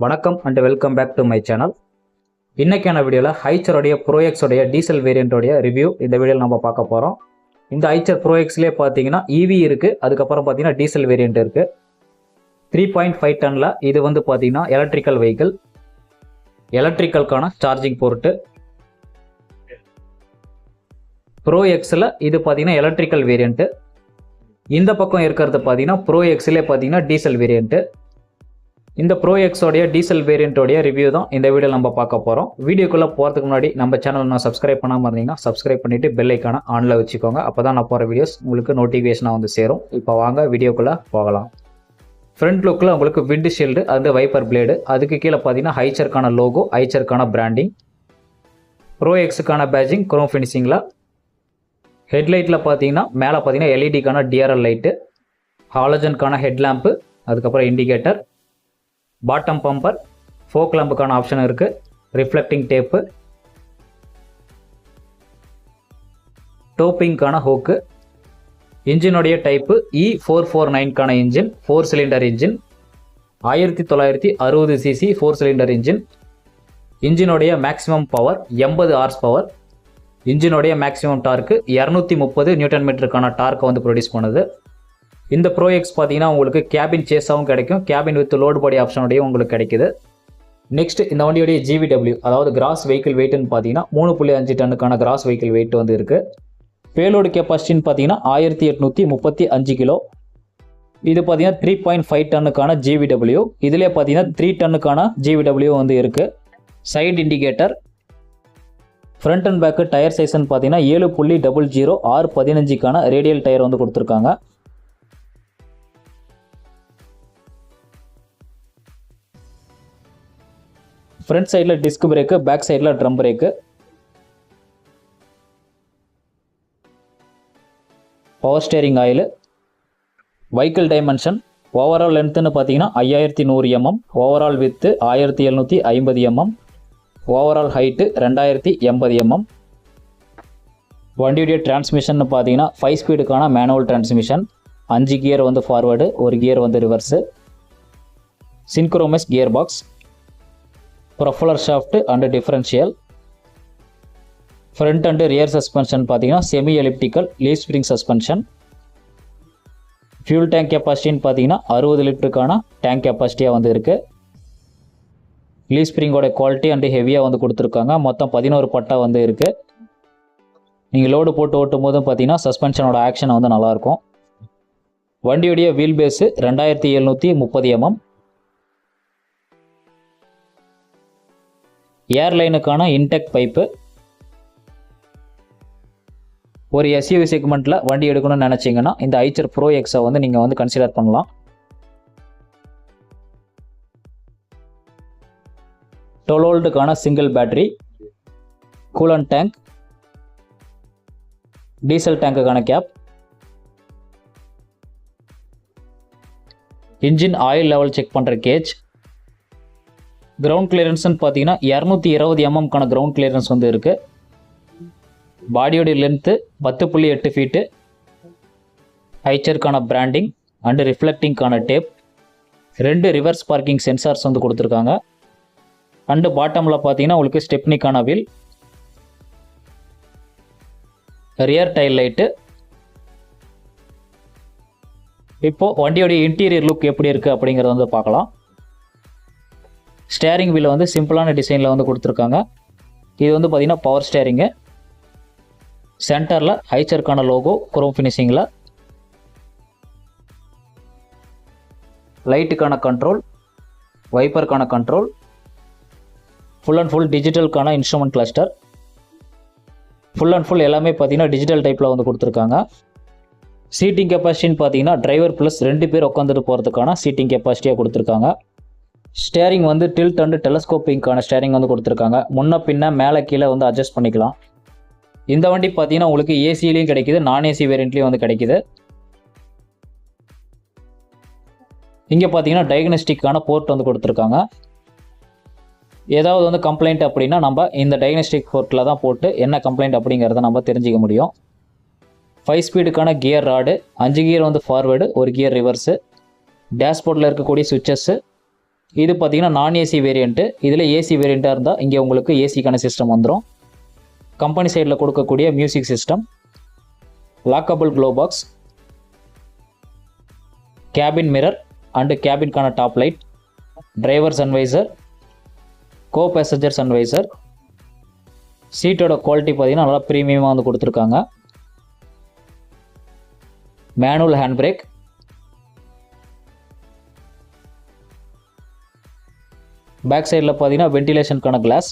வணக்கம் and welcome back to my channel இன்றைக்கான வீடியோவில் ஹைச்சருடைய ப்ரோஎக்ஸோடைய டீசல் வேரியண்ட்டோடைய ரிவ்யூ இந்த வீடியோவில் நம்ம பார்க்க போகிறோம் இந்த ஹைச்சர் ப்ரோஎக்ஸ்லேயே பார்த்தீங்கன்னா இவி இருக்குது அதுக்கப்புறம் பார்த்தீங்கன்னா டீசல் வேரியண்ட் இருக்குது த்ரீ பாயிண்ட் ஃபைவ் டனில் இது வந்து பார்த்தீங்கன்னா எலக்ட்ரிக்கல் வெஹிக்கிள் எலக்ட்ரிக்கலுக்கான சார்ஜிங் போர்ட்டு ப்ரோ எக்ஸில் இது பார்த்தீங்கன்னா எலக்ட்ரிக்கல் வேரியண்ட்டு இந்த பக்கம் இருக்கிறது பார்த்தீங்கன்னா ப்ரோ எக்ஸ்லேயே பார்த்தீங்கன்னா டீசல் வேரியண்ட்டு இந்த ப்ரோ எக்ஸோடைய டீசல் வேரியண்ட்டோடைய ரிவ்யூ தான் இந்த வீடியோ நம்ம பார்க்க போகிறோம் வீடியோக்குள்ளே போகிறதுக்கு முன்னாடி நம்ம சேனல் நான் சப்ஸ்கிரைப் பண்ணாமல் இருந்தீங்கன்னா சப்ஸ்கிரைப் பண்ணிவிட்டு பெல் ஐக்கான ஆனில் வச்சுக்கோங்க. அப்போ தான் நான் போகிற வீடியோஸ் உங்களுக்கு நோட்டிஃபிகேஷனாக வந்து சேரும். இப்போ வாங்க வீடியோக்குள்ளே போகலாம். ஃப்ரண்ட் லுக்கில் உங்களுக்கு விண்ட் ஷீல்டு அது வைப்பர் பிளேடு அதுக்கு கீழே பார்த்தீங்கன்னா ஹைச்சருக்கான லோகோ ஹைச்சருக்கான பிராண்டிங் ப்ரோ எக்ஸுக்கான பேஜிங் குரோம் ஃபினிஷிங்கில் ஹெட்லைட்டில் பார்த்தீங்கன்னா மேலே பார்த்தீங்கன்னா எல்இடிக்கான டிஆர்எல் லைட்டு ஹாலஜனுக்கான ஹெட்லாம்ப்பு அதுக்கப்புறம் இண்டிகேட்டர் பாட்டம் பம்பர் ஃபோக் லம்புக்கான ஆப்ஷன் இருக்குது ரிஃப்ளெக்டிங் டேப்பு டோப்பிங்க்கான ஹோக்கு இன்ஜினுடைய டைப்பு இ ஃபோர் ஃபோர் நைன்கான இன்ஜின் ஃபோர் சிலிண்டர் இன்ஜின் ஆயிரத்தி தொள்ளாயிரத்தி அறுபது சிசி ஃபோர் சிலிண்டர் இன்ஜின் இன்ஜினுடைய மேக்ஸிமம் பவர் எண்பது ஆர்ஸ் பவர் இன்ஜினுடைய மேக்ஸிமம் டார்க்கு இரநூத்தி முப்பது நியூட்டன் மீட்டருக்கான டார்க்கை வந்து ப்ரொடியூஸ் பண்ணுது. இந்த ப்ரோ எக்ஸ் பார்த்தீங்கன்னா உங்களுக்கு கேபின் சேஸாகவும் கிடைக்கும். கேபின் வித் லோடு பாடி ஆப்ஷனோடையும் உங்களுக்கு கிடைக்குது. நெக்ஸ்ட் இந்த வண்டியோடைய ஜிவிடபிள்யூ அதாவது கிராஸ் வெஹிக்கிள் வெயிட்னு பார்த்தீங்கன்னா மூணு புள்ளி அஞ்சு டன்னுக்கான கிராஸ் வெஹிக்கிள் வெயிட் வந்து இருக்குது பேலோடு கெப்பாசிட்டின்னு பார்த்தீங்கன்னா ஆயிரத்தி எட்நூற்றி முப்பத்தி அஞ்சு கிலோ. இது பார்த்தீங்கன்னா த்ரீ பாயிண்ட் ஃபைவ் டன்னுக்கான ஜிவிடபிள்யூ இதிலே பார்த்தீங்கன்னா த்ரீ டன்னுக்கான ஜிவிடபிள்யூ வந்து இருக்குது side indicator front and back tyre சைஸ்ன்னு பார்த்தீங்கன்னா ஏழு புள்ளி டபுள் ஜீரோ ஆறு பதினஞ்சுக்கான ரேடியல் டயர் வந்து கொடுத்துருக்காங்க. ஃப்ரண்ட் சைடில் டிஸ்க் பிரேக்கு பேக் சைடில் drum brake power steering oil vehicle dimension overall லென்த்துன்னு பார்த்தீங்கன்னா ஐயாயிரத்தி நூறு எம்எம் ஓவரால் வித்து ஆயிரத்தி எழுநூற்றி ஐம்பது எம்எம் ஓவரால் ஹைட்டு ரெண்டாயிரத்தி எண்பது எம்எம் வண்டியுடைய டிரான்ஸ்மிஷன் பார்த்தீங்கன்னா ஃபைவ் ஸ்பீடுக்கான மேனுவல் டிரான்ஸ்மிஷன் அஞ்சு கியர் வந்து ஃபார்வேர்டு ஒரு கியர் வந்து reverse synchromesh gear box propeller shaft and differential front and rear suspension பார்த்தீங்கன்னா semi elliptical leaf spring suspension fuel tank கெப்பாசிட்டின்னு பார்த்தீங்கன்னா அறுபது லிட்டருக்கான டேங்க் கெப்பாசிட்டியாக வந்து இருக்குது லீவ் ஸ்ப்ரிங்கோட குவாலிட்டி அண்டு ஹெவியாக வந்து கொடுத்துருக்காங்க. மொத்தம் பதினோரு பட்டா வந்து இருக்குது நீங்கள் லோடு போட்டு ஓட்டும் போதும் பார்த்தீங்கன்னா சஸ்பென்ஷனோட ஆக்ஷன் வந்து நல்லாயிருக்கும் வண்டியுடைய வீல் பேஸு ரெண்டாயிரத்தி எழுநூற்றி முப்பது எம்எம் ஏர்லைனுக்கான இன்டெக் பைப்பு. ஒரு எஸ்யூவி செக்மெண்ட்டில் வண்டி எடுக்கணும்னு நினச்சிங்கன்னா இந்த ஐச்சர் ப்ரோ எக்ஸை வந்து நீங்கள் வந்து கன்சிடர் பண்ணலாம். டொலோல்டுக்கான single battery coolant tank diesel டேங்குக்கான cap engine oil level check பண்ணுற கேஜ் கிரவுண்ட் கிளியரன்ஸ்னு பார்த்தீங்கன்னா இரநூத்தி இருபது எம்எம்க்கான கிரவுண்ட் கிளியரன்ஸ் வந்து இருக்குது பாடியோடைய லென்த்து பத்து புள்ளி எட்டு ஃபீட்டு ஹைச்சருக்கான பிராண்டிங் அண்டு ரிஃப்ளெக்டிங்க்கான டேப் ரெண்டு ரிவர்ஸ் பார்க்கிங் சென்சார்ஸ் வந்து கொடுத்துருக்காங்க. அண்டு பாட்டமில் பார்த்தீங்கன்னா உங்களுக்கு ஸ்டெப்னிக்கான வீல் ரியர் டைல் லைட்டு இப்போது வண்டியோடைய இன்டீரியர் லுக் எப்படி இருக்குது அப்படிங்கிறத வந்து பார்க்கலாம். ஸ்டேரிங் வீல் வந்து சிம்பிளான டிசைனில் வந்து கொடுத்துருக்காங்க. இது வந்து பார்த்திங்கன்னா பவர் ஸ்டேரிங்கு சென்டரில் ஹைச்சருக்கான லோகோ குரோம் ஃபினிஷிங்கில் லைட்டுக்கான கண்ட்ரோல் வைப்பருக்கான control full and full டிஜிட்டலுக்கான instrument cluster full and full எல்லாமே பார்த்தீங்கன்னா டிஜிட்டல் டைப்பில் வந்து கொடுத்துருக்காங்க. சீட்டிங் கெப்பாசிட்டின்னு பார்த்தீங்கன்னா டிரைவர் ப்ளஸ் ரெண்டு பேர் உட்காந்துட்டு போகிறதுக்கான சீட்டிங் கெப்பாசிட்டியாக கொடுத்துருக்காங்க. ஸ்டேரிங் வந்து டில்ட் அண்டு டெலஸ்கோப்பிங்கான ஸ்டேரிங் வந்து கொடுத்துருக்காங்க. முன்ன பின்ன மேலே கீழே வந்து அட்ஜஸ்ட் பண்ணிக்கலாம். இந்த வண்டி பார்த்தீங்கன்னா உங்களுக்கு ஏசிலையும் கிடைக்குது நான் ஏசி வேரியண்ட்லேயும் வந்து கிடைக்குது. இங்கே பார்த்தீங்கன்னா டயக்னஸ்டிக்கான போர்ட் வந்து கொடுத்துருக்காங்க. ஏதாவது வந்து கம்ப்ளைண்ட் அப்படின்னா நம்ம இந்த டயக்னஸ்டிக் போர்ட்டில் தான் போட்டு என்ன கம்ப்ளைண்ட் அப்படிங்கிறத நம்ம தெரிஞ்சிக்க முடியும். ஃபைவ் ஸ்பீடுக்கான கியர் ராடு அஞ்சு கியர் வந்து ஃபார்வேர்டு ஒரு கியர் ரிவர்ஸு டேஷ்போர்டில் இருக்கக்கூடிய சுவிச்சஸ்ஸு இது பார்த்தீங்கன்னா நான் ஏசி வேரியண்ட்டு இதில் ஏசி வேரியண்ட்டாக இருந்தால் இங்கே உங்களுக்கு ஏசிக்கான சிஸ்டம் வந்துடும் கம்பெனி சைடில் கொடுக்கக்கூடிய music system lockable glove box cabin mirror and கேபின்கான top light driver sun visor co passenger sun visor சீட்டோட quality பார்த்திங்கன்னா நல்லா ப்ரீமியமாக வந்து கொடுத்துருக்காங்க. மேனுவல் ஹேண்ட் பிரேக் பேக் சைடில் பார்த்தீங்கன்னா வென்டிலேஷனுக்கான கிளாஸ்